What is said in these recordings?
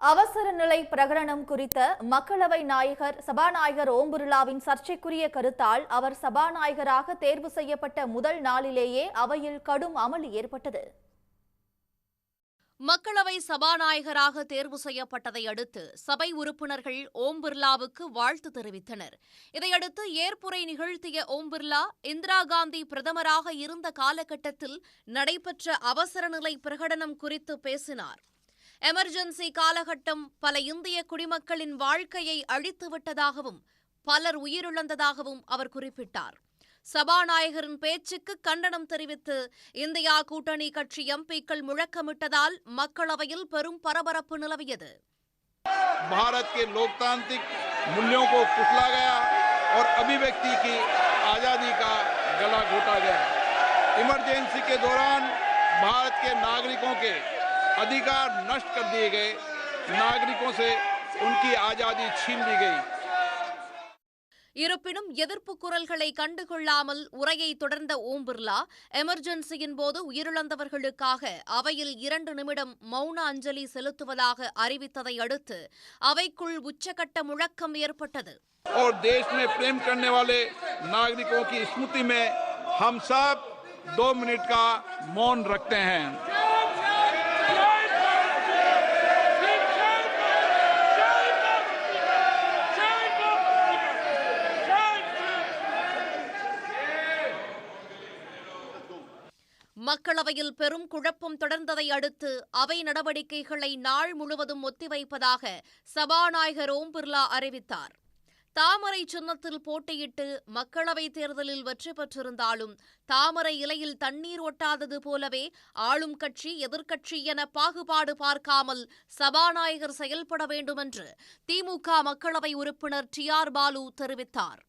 அவசர நிலை பிரகடனம் குறித்த மக்களவை நாயகர் சபாநாயகர் ஓம் பிர்லாவின் சர்ச்சைக்குரிய கருத்தால் அவர் சபாநாயகராக தேர்வு செய்யப்பட்ட முதல் நாளிலேயே அவையில் கடும் அமளி ஏற்பட்டது. மக்களவை சபாநாயகராக தேர்வு செய்யப்பட்டதை அடுத்து சபை உறுப்பினர்கள் ஓம் பிர்லாவுக்கு வாழ்த்து தெரிவித்தனர். இதையடுத்து ஏற்புரை நிகழ்த்திய ஓம் பிர்லா இந்திரா காந்தி பிரதமராக இருந்த காலகட்டத்தில் நடைபெற்ற அவசர நிலை பிரகடனம் குறித்து பேசினார். எமர்ஜென்சி காலகட்டம் பல இந்திய குடிமக்களின் வாழ்க்கையை அழித்துவிட்டதாகவும் பலர் உயிரிழந்ததாகவும் அவர் குறிப்பிட்டார் சபாநாயகரின் பேச்சுக்கு கண்டனம் தெரிவித்து இந்தியா கூட்டணி கட்சி எம்பிக்கள் முழக்கமிட்டதால் மக்களவையில் பெரும் பரபரப்பு நிலவியது भारत के लोकतांत्रिक मूल्यों को कुचला गया और अभिव्यक्ति की आजादी का गला घोटा गया इमरजेंसी के दौरान भारत के नागरिकों के अधिकार नष्ट कर दिए गए नागरिकों से उनकी आजादी छीन ली गई இருப்பினும் எதிர்ப்பு குரல்களை கண்டுகொள்ளாமல் உரையை தொடர்ந்த ஓம் பிர்லா எமர்ஜென்சியின் போது உயிரிழந்தவர்களுக்காக அவையில் இரண்டு நிமிடம் மௌன அஞ்சலி செலுத்துவதாக அறிவித்ததை அடுத்து அவைக்குள் உச்சகட்ட முழக்கம் ஏற்பட்டது और देश में प्रेम करने वाले नागरिकों की स्मृति में हम सब दो मिनट का मौन रखते हैं மக்களவையில் பெரும் குழப்பம் தொடர்ந்ததை அடுத்து அவை நடவடிக்கைகளை நாள் முழுவதும் ஒத்திவைப்பதாக சபாநாயகர் ஓம் பிர்லா அறிவித்தார். தாமரை சின்னத்தில் போட்டியிட்டு மக்களவைத் தேர்தலில் வெற்றி பெற்றிருந்தாலும் தாமரை இலையில் தண்ணீர் ஒட்டாதது போலவே ஆளும் கட்சி எதிர்க்கட்சி என பாகுபாடு பார்க்காமல் சபாநாயகர் செயல்பட வேண்டுமென்று திமுக மக்களவை உறுப்பினர் டி ஆர் பாலு தெரிவித்தார்.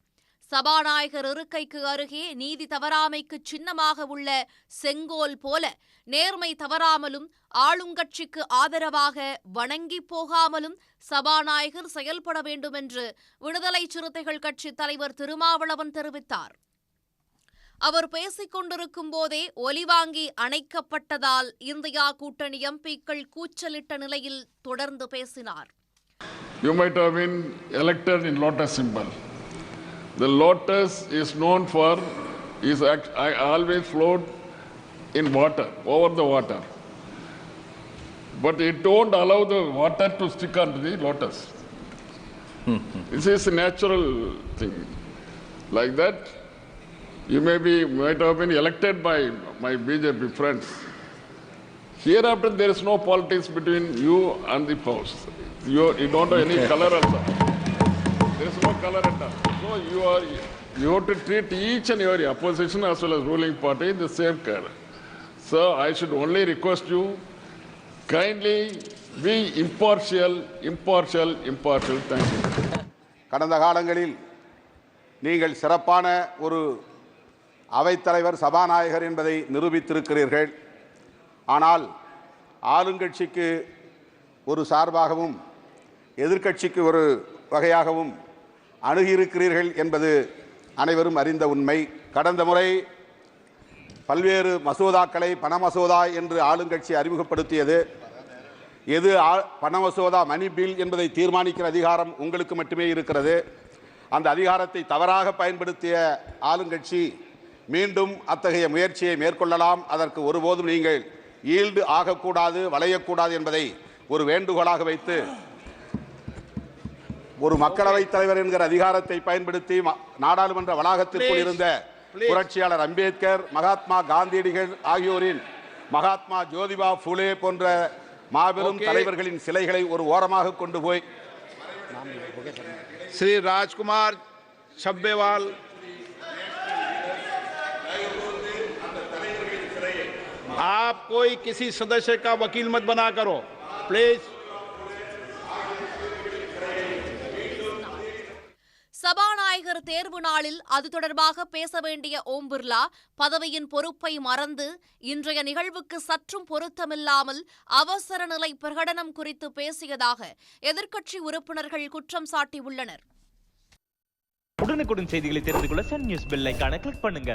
சபாநாயகர் இருக்கைக்கு அருகே நீதி தவறாமைக்கு சின்னமாக உள்ள செங்கோல் போல நேர்மை தவறாமலும் ஆளுங்கட்சிக்கு ஆதரவாக வணங்கி போகாமலும் சபாநாயகர் செயல்பட வேண்டுமென்று விடுதலை சிறுத்தைகள் கட்சி தலைவர் திருமாவளவன் தெரிவித்தார் அவர் பேசிக் கொண்டிருக்கும் போதே ஒலிவாங்கி அணைக்கப்பட்டதால் இந்தியா கூட்டணி எம்பிக்கள் கூச்சலிட்ட நிலையில் தொடர்ந்து பேசினார் You might have been elected in lotus symbol. The lotus is known for is act, I always float in water, over the water. But it don't allow the water to stick onto the lotus. Hmm. this is a natural thing. Like that, you may be might have been elected by my BJP friends. Hereafter, there is no politics between you and the post. You, you don't have any color also. There is no color at all. So you are you have to treat each and every opposition as well as ruling party in the same care. So I should only request you kindly be impartial, impartial, impartial. Thank you. கடந்த காலங்களில் நீங்கள் சிறப்பான ஒரு அவைத்தலைவர் சபாநாயகர் என்பதை நிரூபித்திருக்கிறீர்கள் ஆனால் ஆளுங்கட்சிக்கு ஒரு சார்பாகவும் எதிர்க்கட்சிக்கு ஒரு வகையாகவும் அணுகியிருக்கிறீர்கள் என்பது அனைவரும் அறிந்த உண்மை. கடந்த முறை பல்வேறு மசோதாக்களை பண மசோதா என்று ஆளுங்கட்சி அறிமுகப்படுத்தியது. எது பண மசோதா மணி பில் என்பதை தீர்மானிக்கிற அதிகாரம் உங்களுக்கு மட்டுமே இருக்கிறது. அந்த அதிகாரத்தை தவறாக பயன்படுத்திய ஆளுங்கட்சி மீண்டும் அத்தகைய முயற்சியை மேற்கொள்ளலாம். அதற்கு ஒருபோதும் நீங்கள் ஈல்டு ஆகக்கூடாது வளையக்கூடாது என்பதை ஒரு வேண்டுகோளாக வைத்து ஒரு மக்களவைத் தலைவர் என்கிற அதிகாரத்தை பயன்படுத்தி ம- நாடாளுமன்ற வளாகத்திற்குள் Please, இருந்த please. புரட்சியாளர் அம்பேத்கர் மகாத்மா காந்தியடிகள் ஆகியோரின் மகாத்மா ஜோதிபா ஃபுலே போன்ற மாபெரும் Okay. தலைவர்களின் சிலைகளை ஒரு ஓரமாக கொண்டு போய் श्री राजकुमार छब्बेवाल आप कोई किसी सदस्य का वकील मत बना करो प्लीज சபாநாயகர் தேர்வு நாளில் அது தொடர்பாக பேச வேண்டிய ஓம் பிர்லா பதவியின் பொறுப்பை மறந்து இன்றைய நிகழ்வுக்கு சற்றும் பொருத்தமில்லாமல் அவசர நிலை பிரகடனம் குறித்து பேசியதாக எதிர்க்கட்சி உறுப்பினர்கள் குற்றம் சாட்டியுள்ளனர். உடனுக்குடன் செய்திகளை தெரிந்து கொள்ள சன் நியூஸ் பெல் கிளிக் பண்ணுங்க.